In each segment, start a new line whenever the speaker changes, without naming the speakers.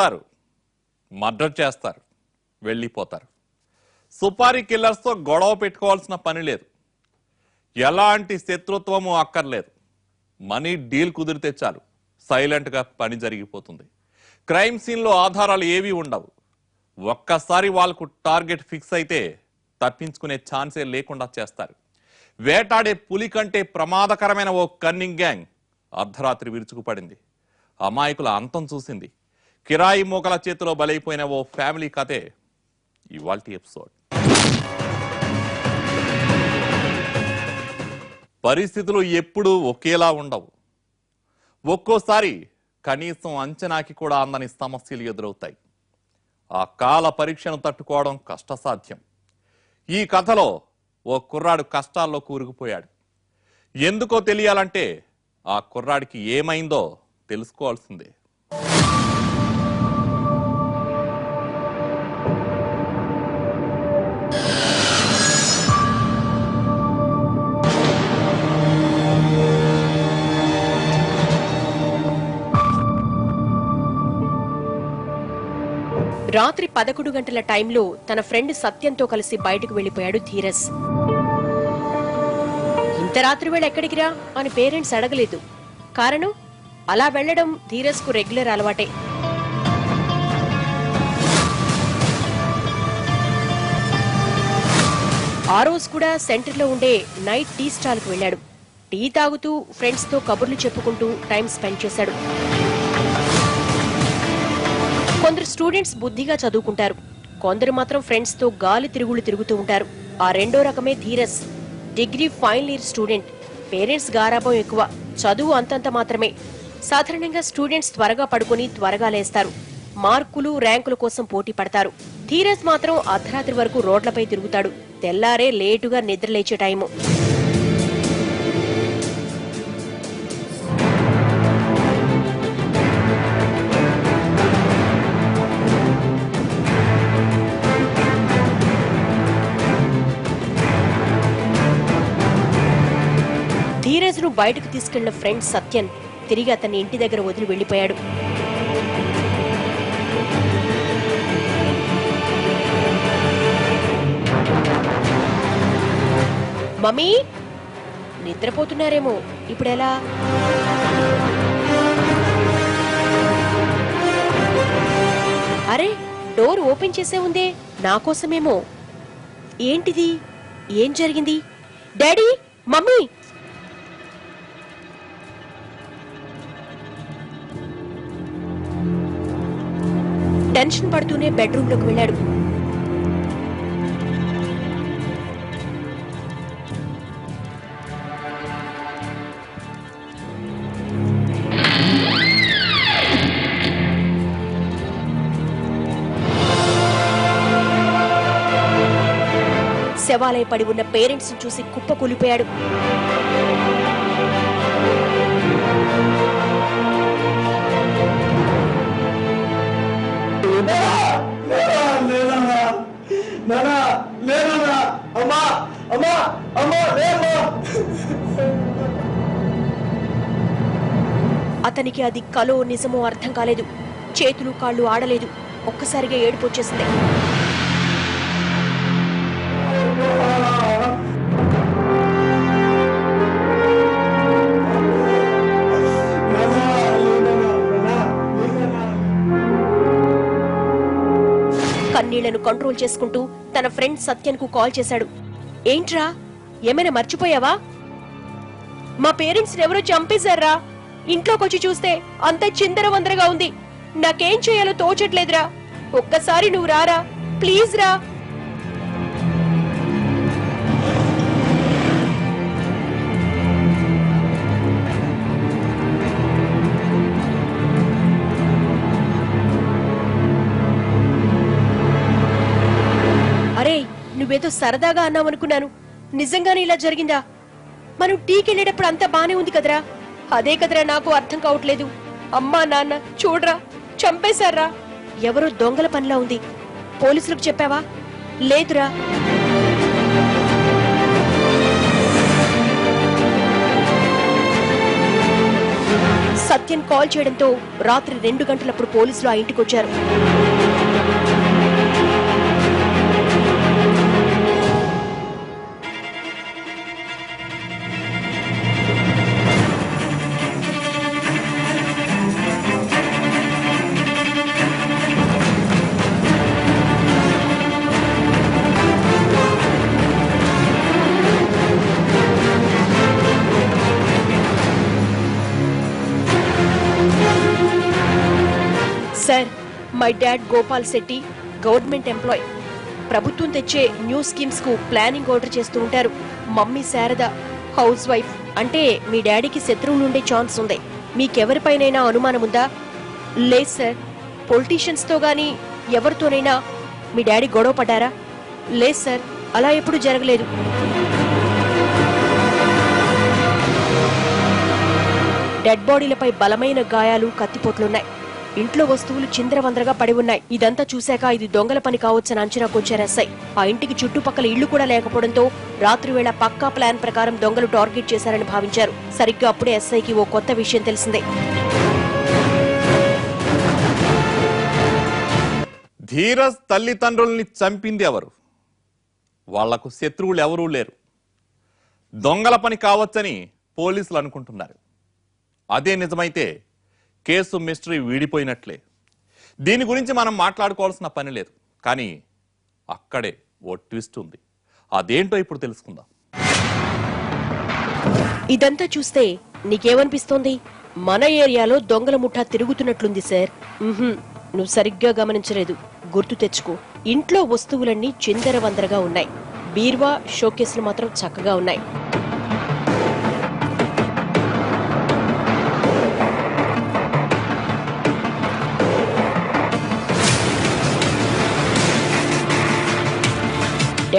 వస్తారు మర్డర్ చేస్తారు. వెళ్ళిపోతారు. సుపారీ కిల్లర్స్తో గొడవ పెట్టుకోవాల్సిన పని లేదు. ఎలాంటి శత్రుత్వము అక్కర్లేదు. మనీ డీల్ కుదిరితే చాలు. సైలెంట్గా పని జరిగిపోతుంది. క్రైమ్ సీన్లో ఆధారాలు ఏవీ ఉండవు. ఒక్కసారి వాళ్ళకు టార్గెట్ ఫిక్స్ అయితే తప్పించుకునే ఛాన్సే లేకుండా చేస్తారు. వేటాడే పులి కంటే ప్రమాదకరమైన ఓ కన్నింగ్ గ్యాంగ్ అర్ధరాత్రి విరుచుకుపడింది. అమాయకుల అంతం చూసింది. కిరాయి మోకల చేతిలో బలైపోయిన ఓ ఫ్యామిలీ కథే ఇవాళ ఎపిసోడ్. పరిస్థితులు ఎప్పుడూ ఒకేలా ఉండవు. ఒక్కోసారి కనీసం అంచనాకి కూడా అందని సమస్యలు ఎదురవుతాయి. ఆ కాల పరీక్షను తట్టుకోవడం కష్టసాధ్యం. ఈ కథలో ఓ కుర్రాడు కష్టాల్లో కూరుకుపోయాడు. ఎందుకో తెలియాలంటే ఆ కుర్రాడికి ఏమైందో తెలుసుకోవాల్సిందే.
రాత్రి పదకొండు గంటల టైంలో తన ఫ్రెండ్ సత్యంతో కలిసి బయటకు వెళ్ళిపోయాడు ధీరస్ ఇంత రాత్రి వేళ ఎక్కడికిరా అని పేరెంట్స్ అడగలేదు. కారణం? అలా వెళ్ళడం ధీరస్కు రెగ్యులర్ అలవాటే. ఆ రోజు కూడా సెంటర్లో ఉండే నైట్ టీ స్టాల్కు వెళ్ళాడు. టీ తాగుతూ ఫ్రెండ్స్తో కబుర్లు చెప్పుకుంటూ టైం స్పెండ్ చేశాడు. కొందరు స్టూడెంట్స్ బుద్ధిగా చదువుకుంటారు. కొందరు మాత్రం ఫ్రెండ్స్తో గాలి తిరుగులు తిరుగుతూ ఉంటారు. ఆ రెండో రకమే ధీరస్. Degree final year student. Parents గారాభం ఎక్కువ. చదువు అంతంత మాత్రమే. సాధారణంగా స్టూడెంట్స్ త్వరగా పడుకొని త్వరగా లేస్తారు. మార్కులు ర్యాంకుల కోసం పోటీ పడతారు. ధీరస్ మాత్రం అర్ధరాత్రి వరకు రోడ్లపై తిరుగుతాడు. తెల్లారే లేటుగా నిద్రలేచే టైము. ను బయటకు తీసుకెళ్ళిన ఫ్రెండ్ సత్యన్ తిరిగి అతన్ని ఇంటి దగ్గర వదిలి వెళ్ళిపోయాడు మమ్మీ నిద్రపోతున్నారేమో. ఇప్పుడెలా అరే డోర్ ఓపెన్ చేసే ఉందే నా కోసమేమో. ఏంటిది? ఏం జరిగింది? Daddy mummy! టెన్షన్ పడుతూనే బెడ్రూమ్లోకి వెళ్ళాడు. శవాలయ పడి ఉన్న పేరెంట్స్ చూసి కుప్ప కూలిపోయాడు
నానా లేదన్నా అమ్మా అమ్మా అమ్మా లేమ్మా
అతనికి అది కలో నిజమో అర్థం కాలేదు. చేతులు కాళ్ళు ఆడలేదు. ఒక్కసారిగా ఏడుపు వచ్చేసింది. కన్నీళ్ళను కంట్రోల్ చేసుకుంటూ తన ఫ్రెండ్ సత్యన్కు కాల్ చేశాడు. ఏంట్రా? ఏమైనా మర్చిపోయావా? మా పేరెంట్స్ ఎవరో చంపేశారా? ఇంట్లోకొచ్చి చూస్తే అంత చిందర వందరగా ఉంది. నాకేం చేయాలో తోచట్లేదురా. ఒక్కసారి నువ్వు రారా? ప్లీజ్ రా. నువ్వేదో సరదాగా అన్నావనుకున్నాను. నిజంగానే ఇలా జరిగిందా? మనం టీకి వెళ్ళేటప్పుడు అంతా బానే ఉంది కదరా? అదే కదరా నాకు అర్థం కావట్లేదు. అమ్మా నాన్న చూడరా చంపేశారా? ఎవరో దొంగల పనిలా ఉంది. పోలీసులకు చెప్పావా? లేదురా. సత్యం కాల్ చేయడంతో రాత్రి రెండు గంటలప్పుడు పోలీసులు ఆ ఇంటికొచ్చారు. My dad Gopal Shetty government employee. ప్రభుత్వం తెచ్చే న్యూ స్కీమ్స్కు ప్లానింగ్ ఆర్డర్ చేస్తూ ఉంటారు. Mummy Sharada housewife. అంటే మీ డాడీకి శత్రువులు ఉండే ఛాన్స్ ఉంది. మీకెవరిపైనైనా అనుమానం ఉందా? లేదు సార్. పొలిటీషియన్స్తో కానీ ఎవరితోనైనా మీ డాడీ గొడవ పడ్డారా? లేదు సార్. అలా ఎప్పుడు జరగలేదు. డెడ్ బాడీలపై బలమైన గాయాలు కత్తిపోట్లున్నాయి. ఇంట్లో వస్తువులు చిందరవందరగా పడి ఉన్నాయి. ఇదంతా చూశాక ఇది దొంగల పని కావచ్చని అంచనాకొచ్చారు ఎస్ఐ. ఆ ఇంటికి చుట్టుపక్కల ఇళ్ళు కూడా లేకపోవడంతో రాత్రివేళ పక్కా ప్లాన్ ప్రకారం దొంగలు టార్గెట్ చేశారని భావించారు. సరిగ్గా అప్పుడే ఎస్ఐకి ఓ కొత్త విషయం తెలిసిందే.
ధీరజ్ తల్లిదండ్రుల్ని చంపింది ఎవరు? వాళ్ళకు శత్రువులు ఎవరూ లేరు. దొంగల పని కావచ్చని పోలీసులు అనుకుంటున్నారు. అదే నిజమైతే కేసు మిస్టరీ వీడిపోయినట్లే. దీని గురించి మనం మాట్లాడుకోవాల్సిన పని లేదు. కానీ అక్కడే ఓ ట్విస్ట్ ఉంది. అదేంటో ఇప్పుడు తెలుసుకుందాం.
ఇదంతా చూస్తే నీకేమనిపిస్తోంది? మన ఏరియాలో దొంగల ముఠా తిరుగుతున్నట్లుంది సార్. నువ్వు సరిగ్గా గమనించలేదు. గుర్తు తెచ్చుకో. ఇంట్లో వస్తువులన్నీ చిందరవందరగా ఉన్నాయి. బీర్వా షోకేసులు మాత్రం చక్కగా ఉన్నాయి.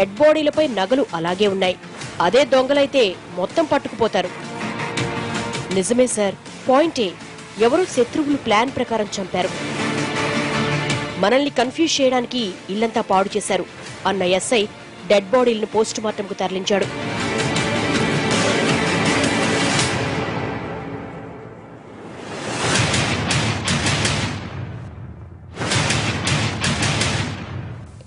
డెడ్ బాడీలపై నగలు అలాగే ఉన్నాయి. అదే దొంగలైతే మొత్తం పట్టుకుపోతారు. నిజమే సార్. పాయింటే ఎవరో శత్రువులు ప్లాన్ ప్రకారం చంపారు. మనల్ని కన్ఫ్యూజ్ చేయడానికి ఇల్లంతా పాడు చేశారు. అన్న ఎస్ఐ డెడ్ బాడీలను పోస్టుమార్టంకు తరలించాడు.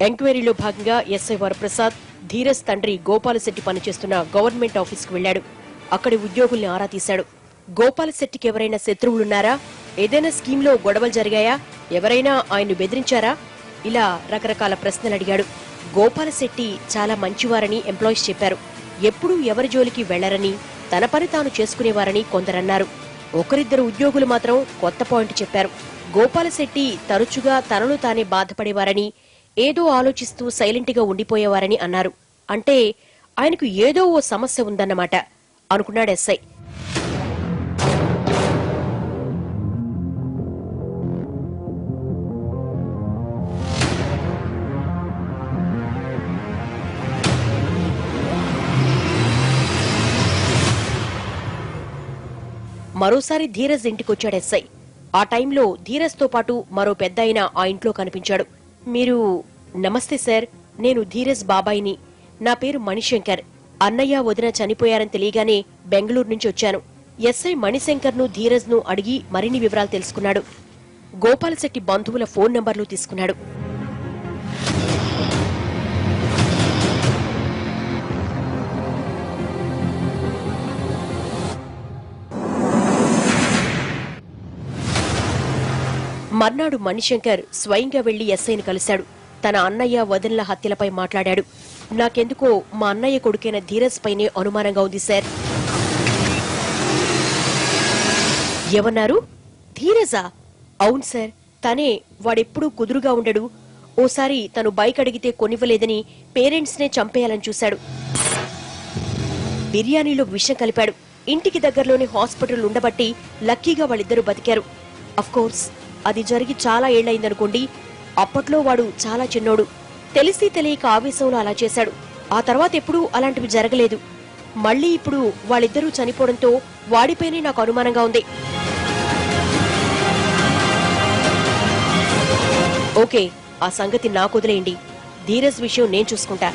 ఎంక్వైరీలో భాగంగా ఎస్ఐ వరప్రసాద్ ధీరజ్ తండ్రి గోపాలశెట్టి పనిచేస్తున్న గవర్నమెంట్ ఆఫీస్కు వెళ్ళాడు అక్కడి ఉద్యోగుల్ని ఆరా తీశాడు. గోపాలశెట్టికి ఎవరైనా శత్రువులున్నారా? ఏదైనా స్కీమ్లో గొడవలు జరిగాయా? ఎవరైనా ఆయన్ను బెదిరించారా? ఇలా రకరకాల ప్రశ్నలు అడిగాడు. గోపాలశెట్టి చాలా మంచివారని ఎంప్లాయీస్ చెప్పారు. ఎప్పుడూ ఎవరి జోలికి వెళ్ళరని తన పని తాను చేసుకునేవారని కొందరన్నారు. ఒకరిద్దరు ఉద్యోగులు మాత్రం కొత్త పాయింట్ చెప్పారు. గోపాలశెట్టి తరచుగా తనను తానే బాధపడేవారని ఏదో ఆలోచిస్తూ సైలెంట్గా ఉండిపోయేవారని అన్నారు. అంటే ఆయనకు ఏదో ఓ సమస్య ఉందన్నమాట అనుకున్నాడు ఎస్ఐ. మరోసారి ధీరజ్ ఇంటికొచ్చాడు ఎస్ఐ. ఆ టైంలో ధీరజ్తో పాటు మరో పెద్ద ఆ ఇంట్లో కనిపించాడు. మీరు నమస్తే సార్ నేను ధీరజ్ బాబాయిని. నా పేరు మణిశంకర్. అన్నయ్య వదిన చనిపోయారని తెలియగానే బెంగళూరు నుంచి వచ్చాను. ఎస్ఐ మణిశంకర్ను ధీరజ్ను అడిగి మరిన్ని వివరాలు తెలుసుకున్నాడు. గోపాలశెట్టి బంధువుల ఫోన్ నంబర్లు తీసుకున్నాడు. మర్నాడు మణిశంకర్ స్వయంగా వెళ్ళి ఎస్ఐని కలిశాడు. తన అన్నయ్య వదినల హత్యలపై మాట్లాడాడు. నాకెందుకో మా అన్నయ్య కొడుకైన ధీరజ్ పైనే అనుమానంగా ఉంది సార్. ఏమన్నారు? ధీరజా? అవును సార్. తనే వాడెప్పుడూ కుదురుగా ఉండడు. ఓసారి తను బైక్ అడిగితే కొనివ్వలేదని పేరెంట్స్నే చంపేయాలని చూశాడు. బిర్యానీలో విషం కలిపాడు. ఇంటికి దగ్గరలోని హాస్పిటల్ ఉండబట్టి లక్కీగా వాళ్ళిద్దరూ బతికారు. అఫ్కోర్స్ అది జరిగి చాలా ఏళ్ళైందనుకోండి అప్పట్లో వాడు చాలా చిన్నోడు. తెలిసి తెలియక ఆవేశంలో అలా చేశాడు. ఆ తర్వాత ఎప్పుడూ అలాంటివి జరగలేదు. మళ్ళీ ఇప్పుడు వాళ్ళిద్దరూ చనిపోవడంతో వాడిపైనే నాకు అనుమానంగా ఉంది. ఓకే ఆ సంగతి నాకు వదిలేయండి. ధీరజ్ విషయం నేను చూసుకుంటా.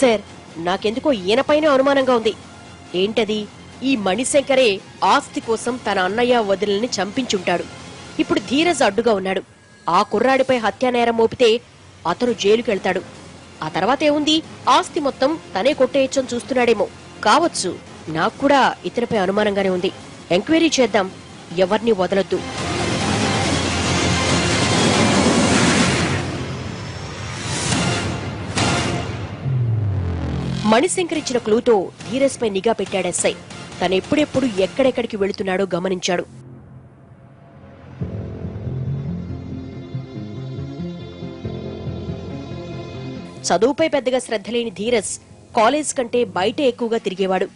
సార్ నాకెందుకో ఈయనపైన అనుమానంగా ఉంది. ఏంటది? ఈ మణిశంకరే ఆస్తి కోసం తన అన్నయ్య వదిలిని చంపించుంటాడు. ఇప్పుడు ధీరజ్ అడ్డుగా ఉన్నాడు. ఆ కుర్రాడిపై హత్యా నేరం మోపితే అతను జైలుకెళ్తాడు. ఆ తర్వాత ఏముంది? ఆస్తి మొత్తం తనే కొట్టేయచ్చని చూస్తున్నాడేమో. కావచ్చు నాకు కూడా ఇతనిపై అనుమానంగానే ఉంది. ఎంక్వైరీ చేద్దాం. ఎవరిని వదలొద్దు. మణిశంకర్ ఇచ్చిన క్లూతో ధీరస్ పై నిఘా పెట్టాడు ఎస్ఐ. తను ఎప్పుడెప్పుడు ఎక్కడెక్కడికి వెళుతున్నాడో గమనించాడు. చదువుపై పెద్దగా శ్రద్ధ లేని ధీరస్ కాలేజ్ కంటే బయటే ఎక్కువగా తిరిగేవాడు.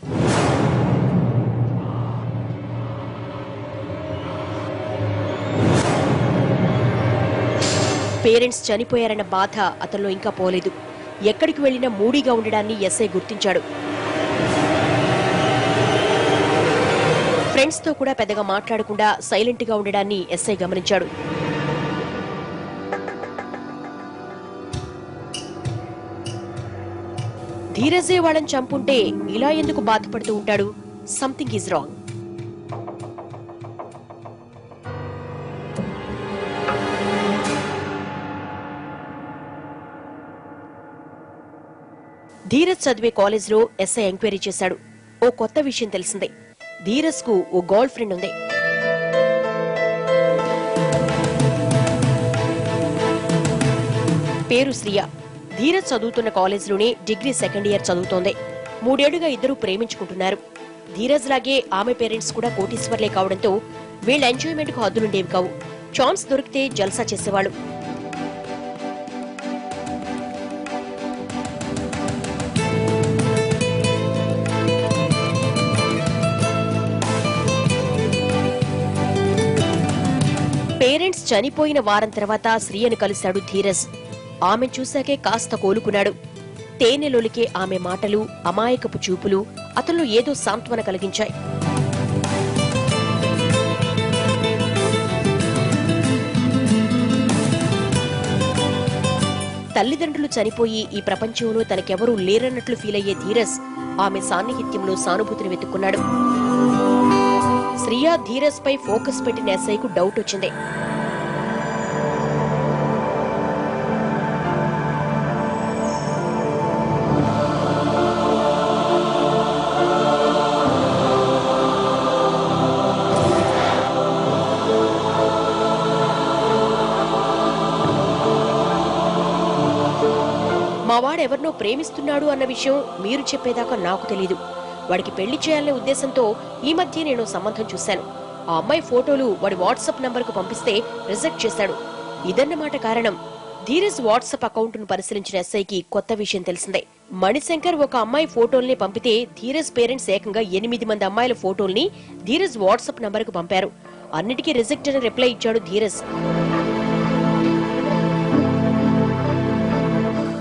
పేరెంట్స్ చనిపోయారన్న బాధ అతనిలో ఇంకా పోలేదు. ఎక్కడికి వెళ్ళినా మూడీగా ఉండడాన్ని ఎస్ఐ గుర్తించాడు. ఫ్రెండ్స్తో కూడా పెద్దగా మాట్లాడకుండా సైలెంట్గా ఉండడాన్ని ఎస్ఐ గమనించాడు. ధీరజే వాళ్ళని చంపుంటే ఇలా ఎందుకు బాధపడుతూ ఉంటాడు? సంథింగ్ ఈజ్ రాంగ్ ధీరజ్ చదివే కాలేజ్లో ఎస్ఐ ఎంక్వైరీ చేశాడు. ఓ కొత్త విషయం తెలిసిందే. ధీరజ్కు ఓ గర్ల్ ఫ్రెండ్ ఉంది. పేరు శ్రియ. ధీరజ్ చదువుతున్న కాలేజ్లోనే డిగ్రీ సెకండ్ ఇయర్ చదువుతోంది. మూడేళ్ళుగా ఇద్దరు ప్రేమించుకుంటున్నారు. ధీరజ్ లాగే ఆమె పేరెంట్స్ కూడా కోటీశ్వర్లే కావడంతో వీళ్ళ ఎంజాయ్మెంట్కు హద్దులుండేవి కావు. ఛాన్స్ దొరికితే జల్సా చేసేవాళ్ళు. పేరెంట్స్ చనిపోయిన వారం తర్వాత శ్రీయను కలిశాడు ధీరజ్. ఆమె చూశాకే కాస్త కోలుకున్నాడు. తేనెలోలికే ఆమె మాటలు అమాయకపు చూపులు అతను ఏదో సాంత్వన కలిగించాయి. తల్లిదండ్రులు చనిపోయి ఈ ప్రపంచంలో తనకెవరూ లేరన్నట్లు ఫీల్ అయ్యే ధీరస్ ఆమె సాన్నిహిత్యంలో సానుభూతిని వెతుక్కున్నాడు. శ్రియా ధీరస్ పై ఫోకస్ పెట్టిన ఎస్ఐకు డౌట్ వచ్చింది. వాడెవరినో ప్రేమిస్తున్నాడు అన్న విషయం మీరు చెప్పేదాకా నాకు తెలీదు. వాడికి పెళ్ళి చేయాలనే ఉద్దేశంతో ఈ మధ్య నేను సంబంధం చూశాను. ఆ అమ్మాయి ఫోటోలు వాడి వాట్సాప్ నంబర్కు పంపిస్తే రిజెక్ట్ చేశాడు. ఇదన్నమాట కారణం. ధీరజ్ వాట్సాప్ అకౌంట్ను పరిశీలించిన ఎస్ఐకి కొత్త విషయం తెలిసిందే. మణిశంకర్ ఒక అమ్మాయి ఫోటోల్ని పంపితే ధీరజ్ పేరెంట్స్ ఏకంగా ఎనిమిది మంది అమ్మాయిల ఫోటోల్ని ధీరజ్ వాట్సాప్ నంబర్కు పంపారు. అన్నిటికీ రిజెక్ట్ అని రిప్లై ఇచ్చాడు ధీరజ్.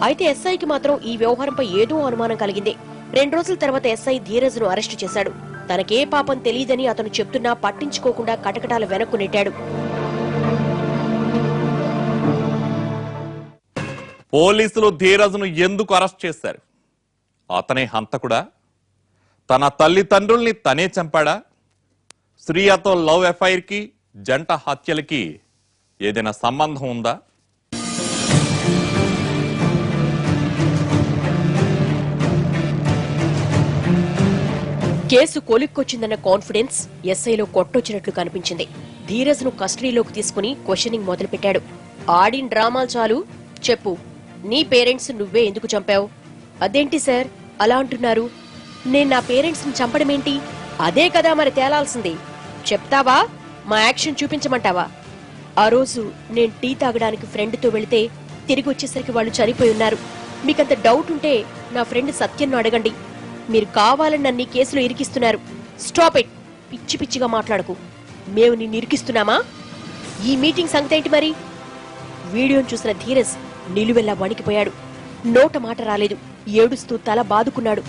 అయితే ఎస్ఐకి మాత్రం ఈ వ్యవహారంపై ఏదో అనుమానం కలిగింది. రెండు రోజుల తర్వాత ఎస్ఐ ధీరజ్ను అరెస్టు చేశాడు. తనకే పాపం తెలియదని అతను చెప్తున్నా పట్టించుకోకుండా కటకటాల వెనక్కు నెట్టాడు.
పోలీసులు ధీరజ్ను ఎందుకు అరెస్ట్ చేశారు? అతనే హంతకుడా? తన తల్లిదండ్రుల్ని తనే చంపాడా? శ్రీయతో లవ్ ఎఫ్ఐఆర్కి జంట హత్యలకి ఏదైనా సంబంధం ఉందా?
కేసు కొలిక్కొచ్చిందన్న కాన్ఫిడెన్స్ ఎస్ఐలో కొట్టొచ్చినట్లు కనిపించింది. ధీరజ్ను కస్టడీలోకి తీసుకుని క్వశ్చనింగ్ మొదలుపెట్టాడు. ఆడిన డ్రామాలు చాలు. చెప్పు నీ పేరెంట్స్ నువ్వే ఎందుకు చంపావు? అదేంటి సార్? అలా అంటున్నారు. నేను నా పేరెంట్స్ని చంపడమేంటి? అదే కదా మరి తేలాల్సింది. చెప్తావా? మా యాక్షన్ చూపించమంటావా? ఆ రోజు నేను టీ తాగడానికి ఫ్రెండ్తో వెళితే తిరిగి వచ్చేసరికి వాళ్ళు చనిపోయి ఉన్నారు. మీకంత డౌట్ ఉంటే నా ఫ్రెండ్ సత్యంను అడగండి. మీరు కావాలని నన్ను కేసులో ఇరికిస్తున్నారు. స్టాప్ ఇట్ పిచ్చి పిచ్చిగా మాట్లాడకు. మేము నిన్ను ఇరికిస్తున్నామా? ఈ మీటింగ్ సంగతి ఏంటి మరి? వీడియోను చూసిన ధీరజ్ నిలువెల్లా వణికిపోయాడు. నోట మాట రాలేదు. ఏడుస్తూ తల బాదుకున్నాడు.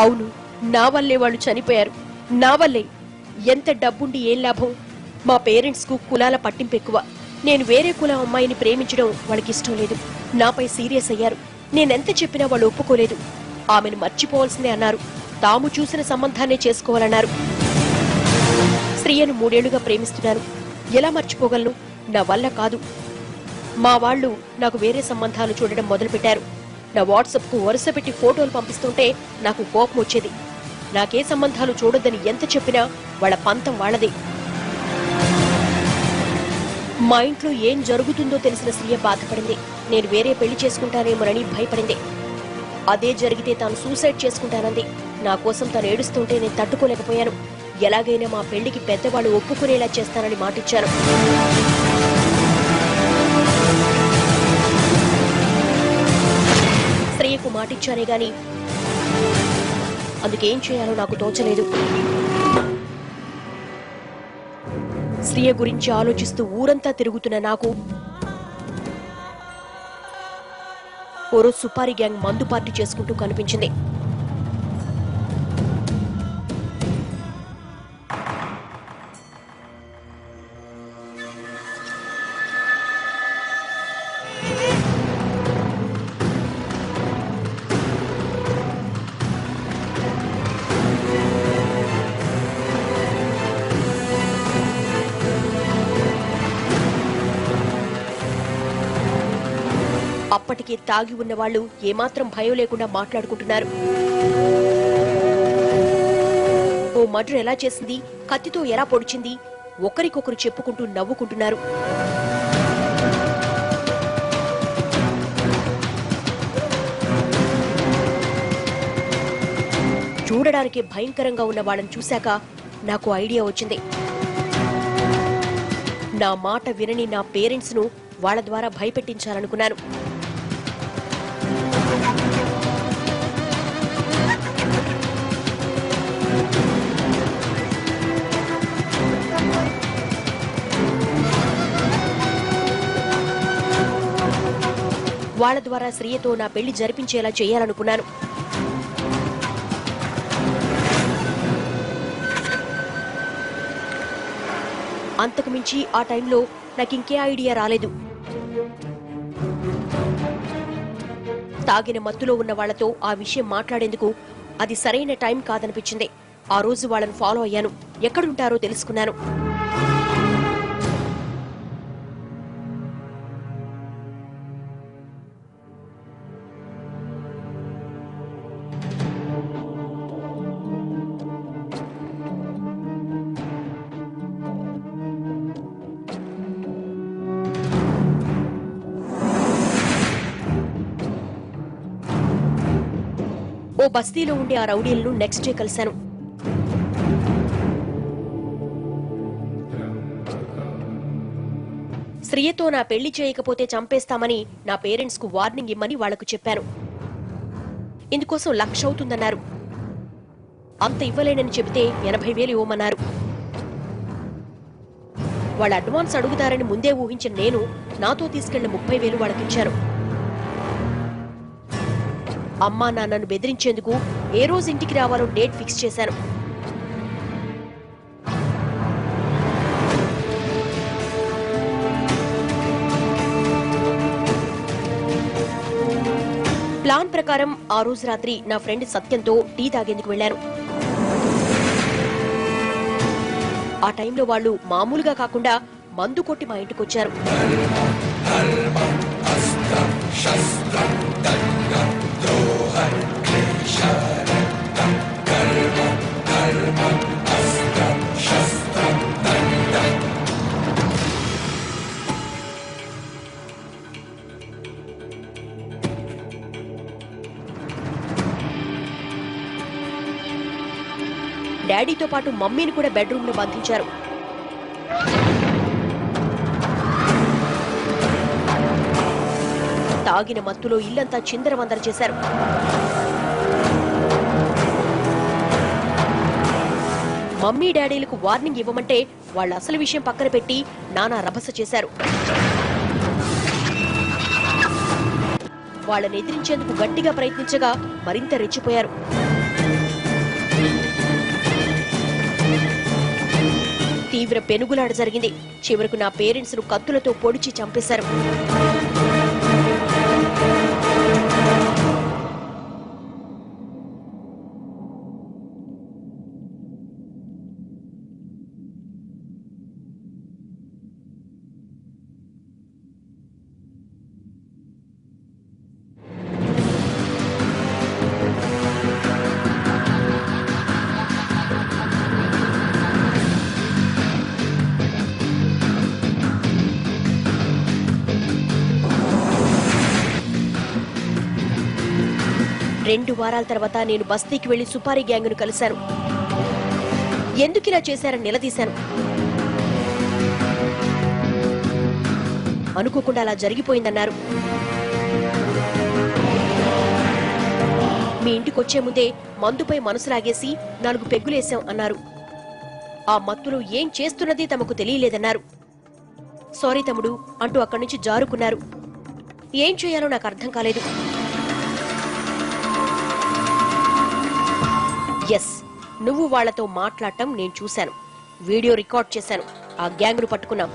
అవును నా వల్లే వాళ్ళు చనిపోయారు. నా వల్లే. ఎంత డబ్బుండి ఏం లాభం? మా పేరెంట్స్కు కులాల పట్టింపు ఎక్కువ. నేను వేరే కులం అమ్మాయిని ప్రేమించడం వాళ్ళకి ఇష్టం లేదు. నాపై సీరియస్ అయ్యారు. నేనెంత చెప్పినా వాళ్ళు ఒప్పుకోలేదు. ఆమెను మర్చిపోవాల్సిందే అన్నారు. తాము చూసిన సంబంధాన్నే చేసుకోవాలన్నారు. శ్రీయను మూడేళ్ళుగా ప్రేమిస్తున్నాను. ఎలా మర్చిపోగలను? నా వల్ల కాదు. మా వాళ్ళు నాకు వేరే సంబంధాలు చూడడం మొదలుపెట్టారు. నా వాట్సాప్కు వరుస పెట్టి ఫోటోలు పంపిస్తుంటే నాకు కోపం వచ్చేది. నాకే సంబంధాలు చూడొద్దని ఎంత చెప్పినా వాళ్ళ పంతం వాళ్ళదే. మా ఇంట్లో ఏం జరుగుతుందో తెలిసిన శ్రీయ బాధపడింది. నేను వేరే పెళ్ళి చేసుకుంటానేమోనని భయపడింది. అదే జరిగితే తాను సూసైడ్ చేసుకుంటానంది. నా కోసం తను ఏడుస్తుంటే నేను తట్టుకోలేకపోయాను. ఎలాగైనా మా పెళ్ళికి పెద్దవాళ్ళు ఒప్పుకునేలా చేస్తానని మాటిచ్చాను శ్రీయకు మాటిచ్చానే గాని అందుకేం చేయాలో నాకు తోచలేదు. శ్రీయ గురించి ఆలోచిస్తూ ఊరంతా తిరుగుతున్న నాకు ఓరో సుపారీ గ్యాంగ్ మందు పార్టీ చేసుకుంటూ కనిపించింది. అప్పటికే తాగి ఉన్న వాళ్ళు ఏమాత్రం భయం లేకుండా మాట్లాడుకుంటున్నారు. ఓ మర్డర్ ఎలా చేసింది? కత్తితో ఎలా పొడిచింది? ఒకరికొకరు చెప్పుకుంటూ నవ్వుకుంటున్నారు. చూడడానికి భయంకరంగా ఉన్న వాళ్ళని చూశాక నాకు ఐడియా వచ్చింది. నా మాట వినని నా పేరెంట్స్ను వాళ్ళ ద్వారా భయపెట్టించాలనుకున్నాను. వాళ్ళ ద్వారా శ్రీయతో నా పెళ్ళి జరిపించేలా చేయాలనుకున్నాను. అంతకుమించి ఆ టైంలో నాకింకే ఐడియా రాలేదు. తాగిన మత్తులో ఉన్న వాళ్ళతో ఆ విషయం మాట్లాడేందుకు అది సరైన టైం కాదనిపించింది. ఆ రోజు వాళ్ళని ఫాలో అయ్యాను. ఎక్కడుంటారో తెలుసుకున్నాను. బస్తీలో ఉండే ఆ రౌడీలను నెక్స్ట్ డే కలిశాను. శ్రీయతో నా పెళ్ళి చేయకపోతే చంపేస్తామని నా పేరెంట్స్కు వార్నింగ్ ఇమ్మని వాళ్ళకు చెప్పాను. ఇందుకోసం లక్ష అవుతుందన్నారు. అంత ఇవ్వలేనని చెబితే ఎనభై వేలు ఇవ్వమన్నారు. వాళ్ళ అడ్వాన్స్ అడుగుతారని ముందే ఊహించిన నేను నాతో తీసుకెళ్ళిన ముప్పై వేలు వాళ్ళకిచ్చారు అమ్మా నాన్నను బెదిరించేందుకు ఏ రోజు ఇంటికి రావాలో డేట్ ఫిక్స్ చేశాను ప్లాన్ ప్రకారం ఆ రోజు రాత్రి నా ఫ్రెండ్ సత్యంతో టీ తాగేందుకు వెళ్ళారు ఆ టైంలో వాళ్ళు మామూలుగా కాకుండా మందు కొట్టి మా ఇంటికొచ్చారు. పాటు మమ్మీని కూడా బెడ్రూమ్లో బంధించారు. తాగిన మత్తులో ఇల్లంతా చిందరవందర చేశారు. మమ్మీ డాడీలకు వార్నింగ్ ఇవ్వమంటే వాళ్ళ అసలు విషయం పక్కన పెట్టి నానా రభస చేశారు. వాళ్ళని ఎదిరించేందుకు గట్టిగా ప్రయత్నించగా మరింత రెచ్చిపోయారు. తీవ్ర పెనుగులాడ జరిగింది. చివరకు నా పేరెంట్స్ను కత్తులతో పొడిచి చంపేశారు. రెండు వారాల తర్వాత నేను బస్తీకి వెళ్ళి సుపారీ గ్యాంగ్ను కలిశాను. ఎందుకిలా చేశారని నిలదీశాను. అనుకోకుండా అలా జరిగిపోయిందన్నారు. మీ ఇంటికొచ్చే ముందే మందుపై మనసు లాగేసి నాలుగు పెగ్గులేశాం అన్నారు. ఆ మత్తులో ఏం చేస్తున్నది తమకు తెలియలేదన్నారు. సారీ తమ్ముడు అంటూ అక్కడి నుంచి జారుకున్నారు. ఏం చేయాలో నాకు అర్థం కాలేదు. ఎస్ నువ్వు వాళ్ళతో మాట్లాడటం నేను చూశాను. వీడియో రికార్డ్ చేశాను. ఆ గ్యాంగ్ను పట్టుకున్నాం.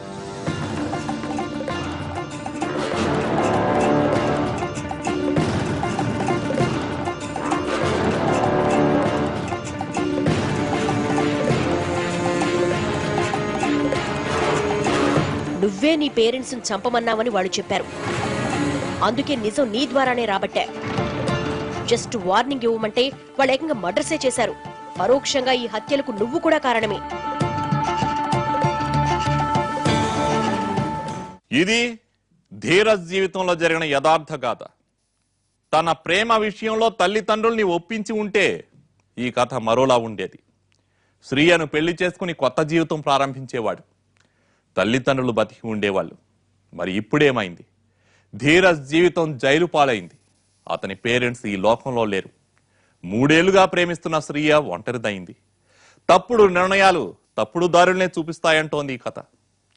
నువ్వే నీ పేరెంట్స్ చంపమన్నావని వాళ్ళు చెప్పారు. అందుకే నిజం నీ ద్వారానే రాబట్టా. జస్ట్ వార్నింగ్ ఇవ్వమంటే వాళ్ళు ఏకంగా మర్డర్సే చేశారు. పరోక్షంగా ఈ హత్యలకు నువ్వు కూడా కారణమే.
ఇది ధీరజ్ జీవితంలో జరిగిన యథార్థ గాథ. తన ప్రేమ విషయంలో తల్లిదండ్రుల్ని ఒప్పించి ఉంటే ఈ కథ మరోలా ఉండేది. శ్రీయను పెళ్ళి చేసుకుని కొత్త జీవితం ప్రారంభించేవాడు. తల్లిదండ్రులు బతికి ఉండేవాళ్ళు. మరి ఇప్పుడేమైంది? ధీరజ్ జీవితం జైలు పాలైంది అతని పేరెంట్స్ ఈ లోకంలో లేరు. మూడేళ్ళుగా ప్రేమిస్తున్న శ్రీయ ఒంటరిదైంది. తప్పుడు నిర్ణయాలు తప్పుడు దారులనే చూపిస్తాయంటోంది ఈ కథ.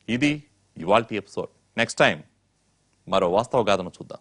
ఇది ఇవాల్టి ఎపిసోడ్. నెక్స్ట్ టైం మరో వాస్తవ గాథను చూద్దాం.